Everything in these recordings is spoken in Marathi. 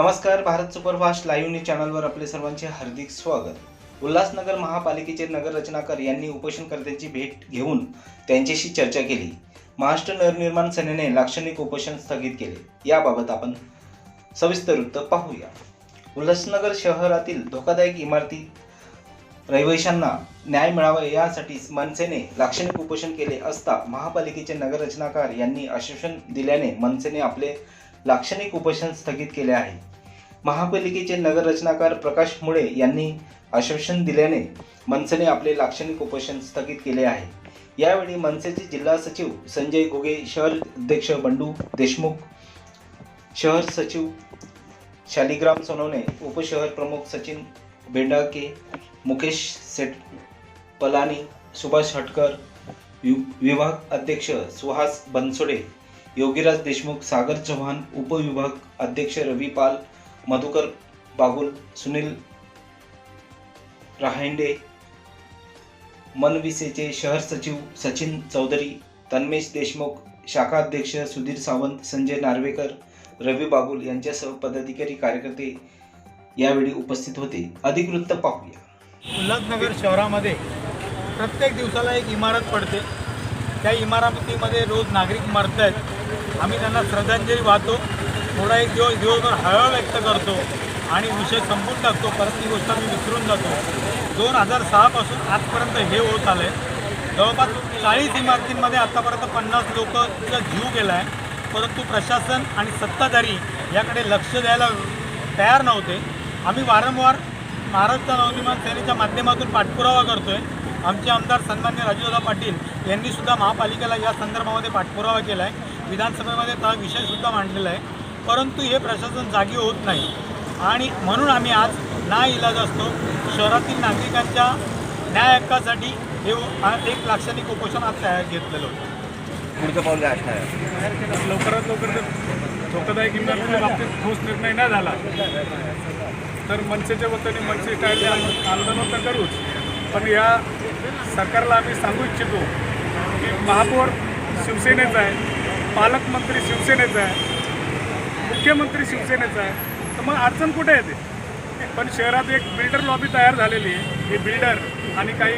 नमस्कार भारत सुपरफास्ट लाईव्ह न्यूज चॅनलवर आपले सर्वांचे हार्दिक स्वागत. उल्हासनगर महापालिकेचे नगर रचनाकार यांनी उपोषणकर्त्यांची भेट घेऊन त्यांच्याशी चर्चा केली. महाराष्ट्र नवनिर्माण सेनेने लाक्षणिक उपोषण स्थगित केले. याबाबत आपण सविस्तर वृत्त पाहूया. उल्हासनगर शहरातील धोकादायक इमारती रहिवाशांना न्याय मिळावा यासाठी मनसेने लाक्षणिक उपोषण केले असता महापालिकेचे नगर रचनाकार यांनी आश्वासन दिल्याने मनसेने आपले लाक्षणिक उपोषण स्थगित केले आहे. महापालिकेचे नगर रचनाकार प्रकाश मुळे यांनी आश्वासन दिल्याने मनसेने आपले लाक्षणिक उपोषण स्थगित केले आहे. यावेळी मनसेचे जिल्हा सचिव संजय घुगे शहर अध्यक्ष बंडू देशमुख शहर सचिव शालिग्राम सोनवणे उपशहर प्रमुख सचिन बेंडाके मुकेश सेट पलानी सुभाष हटकर वि- विभाग अध्यक्ष सुहास बनसोडे योगीराज देशमुख सागर चव्हाण उपविभाग अध्यक्ष रवी पाल मधुकर बागुल सुनील राहेंडे मनविसेचे शहर सचिव सचिन चौधरी तन्मेश देशमुख शाखाध्यक्ष सुधीर सावंत संजय नार्वेकर रवी बागुल यांच्यासह पदाधिकारी कार्यकर्ते यावेळी उपस्थित होते. अधिक वृत्त पाहूया. उल्हासनगर शहरामध्ये प्रत्येक दिवसाला एक इमारत पडते. त्या इमारतीमध्ये रोज नागरिक मरत आहेत आम्ही त्यांना श्रद्धांजली वाहतो. थोडा एक दिवस दिवसभर हळहळ व्यक्त करतो आणि विषय संपून टाकतो. परत ती गोष्ट आम्ही विसरून जातो. दोन हजार सहापासून आजपर्यंत हे होत आलं आहे जवळपास चाळीस इमारतींमध्ये आत्तापर्यंत पन्नास लोकचा जीव गेला आहे परंतु प्रशासन आणि सत्ताधारी याकडे लक्ष द्यायला तयार नव्हते. आम्ही वारंवार महाराष्ट्र नवनिर्माण सेनेच्या माध्यमातून पाठपुरावा करतोय. आमचे आमदार सन्मान्य राजूदादा पाटील यांनी सुद्धा महापालिकेला या संदर्भामध्ये पाठपुरावा केला आहे विधानसभेमध्ये त्या विषयसुद्धा मांडलेला आहे. परंतु हे प्रशासन जागी होत नाही. आणि म्हणून आम्ही आज ना इलाज असतो. शहरातील नागरिकांच्या न्याय हक्कासाठी हे एक लाक्षणिक उपोषण आज तयार घेतलेलं होतं. पुढचं पाऊल काय असणार? लवकरात लवकर जर धोकादायक इमारतीच्या बाबतीत ठोस निर्णय नाही झाला तर मनसेच्या वतीने मनसे काय आंदोलन तर करूच. पण या सरकारला आम्ही सांगू इच्छितो की महापौर शिवसेनेचा आहे पालकमंत्री शिवसेनेचा आहे मुख्यमंत्री शिवसेनेचा आहे. तर मग अडचण कुठे येते पण शहरात एक बिल्डर लॉबी तयार झालेली आहे. हे बिल्डर आणि काही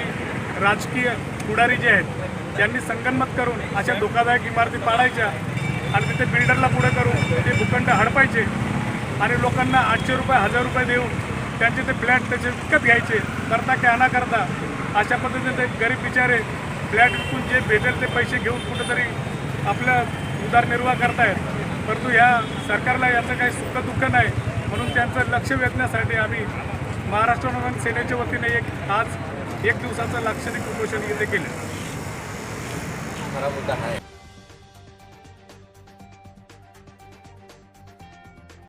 राजकीय पुढारी जे आहेत ज्यांनी संगनमत करून अशा धोकादायक इमारती पाडायच्या आणि तिथे बिल्डरला पुढे करून ते भूखंड हडपायचे आणि लोकांना आठशे रुपये हजार रुपये देऊन त्यांचे ते फ्लॅट त्याचे विकत घ्यायचे करता की ना करता अशा पद्धतीने ते गरीब बिचारे फ्लॅट विकून जे भेटेल ते पैसे घेऊन कुठेतरी आपलं उदरनिर्वाह करतायत. परंतु ह्या सरकारला याचं काही सुख दुःख नाही म्हणून त्यांचं लक्ष वेधण्यासाठी आम्ही महाराष्ट्र नवन सेनेच्या वतीने एक आज एक दिवसाचं लाक्षणिक उपोषण इथे केलं. खरा मुद्दा आहे.